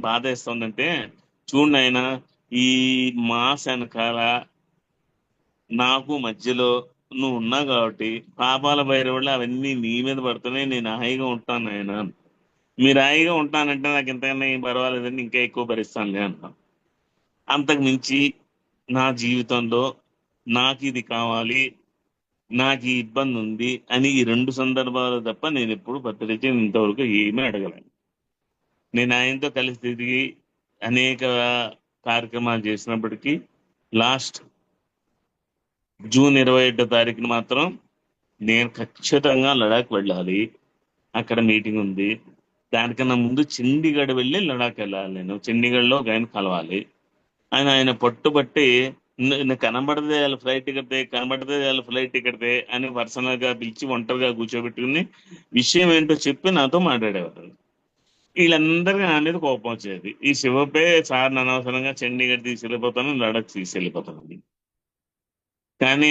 బాధ వేస్తుందంటే చూడండి ఆయన ఈ మాస్ వెనకాల నాకు మధ్యలో నువ్వు ఉన్నావు కాబట్టి పాపాల భైరవుళ్ళు అవన్నీ నీ మీద పడుతున్నాయి నేను హాయిగా ఉంటాను ఆయన మీరు హాయిగా ఉంటానంటే నాకు ఇంతకన్నా ఏం పర్వాలేదండి ఇంకా ఎక్కువ భరిస్తానులే అంటాం అంతకు మించి నా జీవితంలో నాకు ఇది కావాలి నాకు ఈ ఇబ్బంది ఉంది అని ఈ రెండు సందర్భాలు తప్ప నేను ఎప్పుడు పత్రిక ఇంతవరకు ఏమీ అడగలేను. నేను ఆయనతో కలిసి తిరిగి అనేక కార్యక్రమాలు చేసినప్పటికీ లాస్ట్ జూన్ ఇరవై ఏడో తారీఖున మాత్రం నేను ఖచ్చితంగా లడాక్ వెళ్ళాలి. అక్కడ మీటింగ్ ఉంది. దానికన్నా ముందు చండీగఢ్ వెళ్ళి లడాక్ వెళ్ళాలి నేను. చండీగఢ్లో ఒక ఆయన కలవాలి. ఆయన ఆయన పట్టుబట్టి కనబడదే వాళ్ళ ఫ్లైట్ టికెట్దే కనబడితే వాళ్ళ ఫ్లైట్ టికెట్దే అని పర్సనల్గా పిలిచి ఒంటరిగా కూర్చోబెట్టుకుని విషయం ఏంటో చెప్పి నాతో మాట్లాడేవారు. వీళ్ళందరికీ నా మీద కోపం వచ్చేది. ఈ శివపే సార్ అనవసరంగా చండీగఢ్ తీసుకెళ్ళిపోతాను లడక్ తీసుకెళ్ళిపోతానండి. కానీ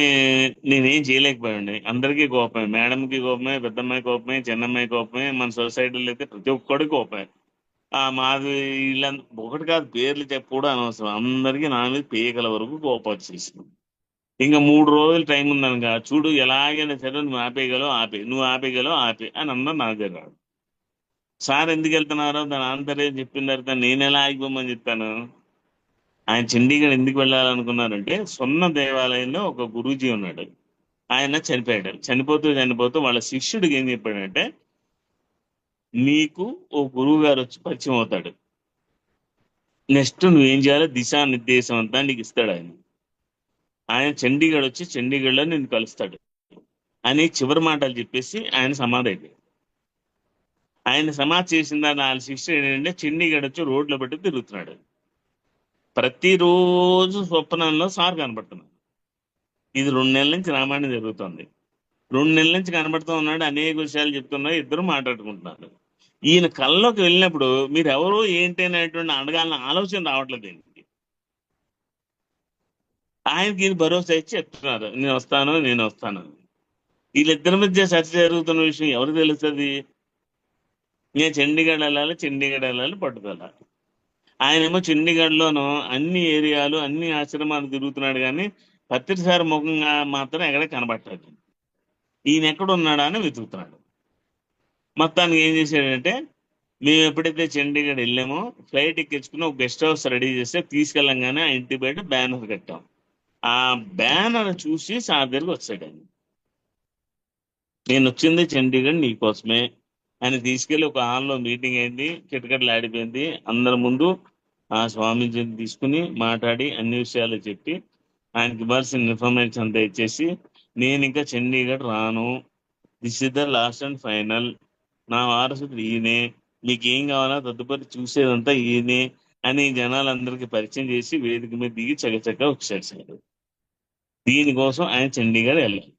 నేనేం చేయలేకపోయాడు అందరికీ కోపమే మేడంకి కోపమే పెద్దమ్మాయి కోపమే చిన్నమ్మాయి కోపమే మన సొసైటీలో అయితే ప్రతి ఒక్కడికి కోపమే. ఆ మాది వీళ్ళంత ఒకటి కాదు పేర్లు చెప్ప అనవసరం. అందరికీ నా మీద పేయగల వరకు కోపం వచ్చేసింది. ఇంకా మూడు రోజులు టైం ఉందనగా చూడు ఎలాగైనా సరే నువ్వు ఆపేయగలవు ఆపే నువ్వు ఆపేయగలవు ఆపే అని అందరూ నా దగ్గర రాడు. సార్ ఎందుకు వెళ్తున్నారో? దాని ఏం చెప్పిన తర్వాత నేను ఎలా ఆగిపోమని చెప్తాను? ఆయన చండీగఢ్ ఎందుకు వెళ్ళాలనుకున్నారంటే సొన్న దేవాలయంలో ఒక గురూజీ ఉన్నాడు. ఆయన చనిపోయాడు. చనిపోతూ చనిపోతూ వాళ్ళ శిష్యుడికి ఏం చెప్పాడంటే నీకు ఓ గురువు గారు వచ్చి పరిచయం అవుతాడు. నెక్స్ట్ నువ్వేం చేయాలో దిశానిర్దేశం అంతా నీకు ఇస్తాడు ఆయన. ఆయన చండీగఢ్ వచ్చి చండీగఢ్లో నిన్ను కలుస్తాడు. అని చివరి మాటలు చెప్పేసి ఆయన సమాధి అయిపోయాడు. ఆయన సమాధి చేసిన దాని వాళ్ళ శిష్యుడు ఏంటంటే చండీగఢ్ వచ్చి రోడ్లో పెట్టి తిరుగుతున్నాడు. ప్రతిరోజు స్వప్నంలో సార్ కనబడుతున్నాడు ఇది రెండు నెలల నుంచి రామాయణం జరుగుతుంది. రెండు నెలల నుంచి కనబడుతూ ఉన్నాడు అనేక విషయాలు చెప్తున్నారు ఇద్దరు మాట్లాడుకుంటున్నారు. ఈయన కళ్ళలోకి వెళ్ళినప్పుడు మీరు ఎవరు ఏంటి అనేటువంటి అడగాలన్న ఆలోచన రావట్లేదు దీనికి. ఆయనకి ఈయన భరోసా ఇచ్చి చెప్తున్నారు నేను వస్తాను నేను వస్తాను. వీళ్ళిద్దరి మధ్య చర్చ జరుగుతున్న విషయం ఎవరు తెలుస్తుంది? నేను చండీగఢ్ వెళ్ళాలి చండీగఢ్ వెళ్ళాలి పట్టుదల. ఆయనేమో చండీగఢ్లోనూ అన్ని ఏరియాలు అన్ని ఆశ్రమాలు తిరుగుతున్నాడు కానీ పత్రిసారి ముఖంగా మాత్రం ఎక్కడ కనబట్టలేదు ఈయన ఎక్కడ ఉన్నాడా అని వెతుకుతున్నాడు. మొత్తానికి ఏం చేశాడంటే మేము ఎప్పుడైతే చండీగఢ్ వెళ్ళామో ఫ్లైట్ ఎక్కించుకుని ఒక గెస్ట్ హౌస్ రెడీ చేస్తే తీసుకెళ్ళంగానే ఆ ఇంటి బయట బ్యానర్ కట్టాం. ఆ బ్యానర్ చూసి సార్ దగ్గరికి వచ్చాడు ఆయన నేను వచ్చింది చండీగఢ్ నీకోసమే ఆయన తీసుకెళ్ళి ఒక హాల్లో మీటింగ్ అయింది కిటకట్లు ఆడిపోయింది. అందరి ముందు ఆ స్వామీజీ తీసుకుని మాట్లాడి అన్ని విషయాలు చెప్పి ఆయనకి ఇవ్వాల్సిన ఇన్ఫర్మేషన్ అంతా ఇచ్చేసి నేను ఇంకా చండీగఢ్ రాను. This is the last and final నా వారసుడు ఈయనే. మీకు ఏం కావాలో తదుపరి చూసేదంతా ఈయనే అని జనాలందరికీ పరిచయం చేసి వేదిక మీద దిగి చకచక వచ్చేసాడు. దీనికోసం ఆయన చండీగఢ్ వెళ్ళాలి